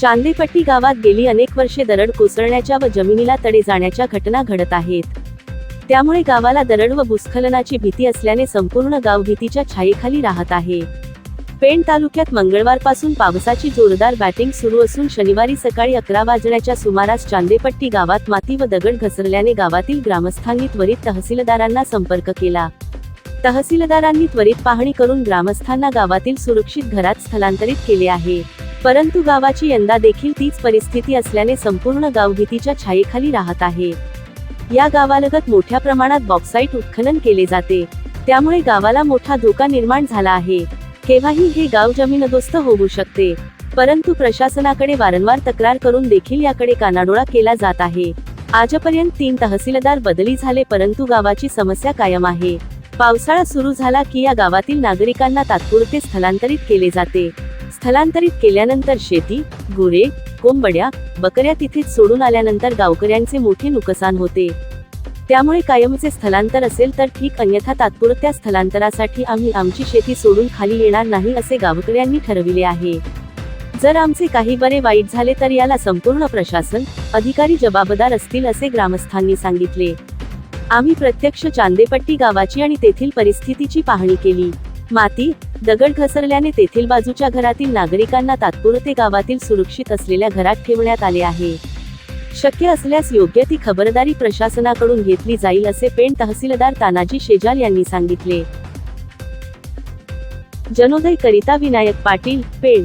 चांदेपट्टी गावात गेली अनेक वर्षे दरड कोसळण्याच्या व जमिनीला तडे जाण्याच्या घटना घडत आहेत. त्यामुळे गावाला दरड व भूस्खलनाची भीती असल्याने संपूर्ण गाव भीतीच्या छायेखाली राहत आहे. पेण तालुक्यात मंगळवारपासून पावसाची जोरदार बॅटिंग सुरू असून शनिवारी सकाळी अकरा वाजण्याच्या सुमारास चांदेपट्टी गावात माती व दगड घसरल्याने गावातील ग्रामस्थांनी त्वरित तहसीलदारांना संपर्क केला. तहसीलदारांनी त्वरित पाहणी करून ग्रामस्थांना गावातील सुरक्षित घरात स्थलांतरित केले आहे. परंतु गावाची यंदा देखील तीच परिस्थिती असल्याने संपूर्ण गाव भीतीच्या छायेखाली राहत आहे. या गावालगत मोठ्या प्रमाणात बॉक्साईट उत्खनन केले जाते. त्यामुळे गावाला मोठा धोका निर्माण झाला आहे. केव्हाही हे गाव जमीनदोस्त होऊ शकते. परंतु प्रशासनाकडे वारंवार तक्रार करून देखील याकडे कानाडोळा केला जात आहे. आजपर्यंत तीन तहसीलदार बदली झाले परंतु गावाची समस्या कायम आहे. पावसाळा सुरू झाला की या गावातील नागरिकांना तात्पुरते स्थलांतरित केले जाते. स्थलांतरित केल्यानंतर शेती गुरे कोंबड्या बकऱ्या तिथेच सोडून आल्यानंतर गावकऱ्यांचे मोठे नुकसान होते. त्यामुळे कायमचे स्थलांतर असेल तर ठीक अन्यथा तात्पुरत्या स्थलांतरासाठी आम्ही आमची शेती सोडून खाली येणार नाही असे गावकऱ्यांनी ठरविले आहे. जर आमचे काही बरे वाईट झाले तर याला संपूर्ण प्रशासन अधिकारी जबाबदार असतील असे ग्रामस्थांनी सांगितले. आम्ही प्रत्यक्ष चांदेपट्टी गावाची आणि तेथील परिस्थितीची पाहणी केली. माती दगड घसरल्याने तेथील बाजूच्या घरातील नागरिकांना तात्पुरते गावातील सुरक्षित असलेल्या घरात ठेवण्यात आले आहे. शक्य असल्यास योग्य ती खबरदारी प्रशासनाकडून घेतली जाईल असे पेण तहसीलदार तानाजी शेजाल यांनी सांगितले. जनोदय करिता विनायक पाटील पेण.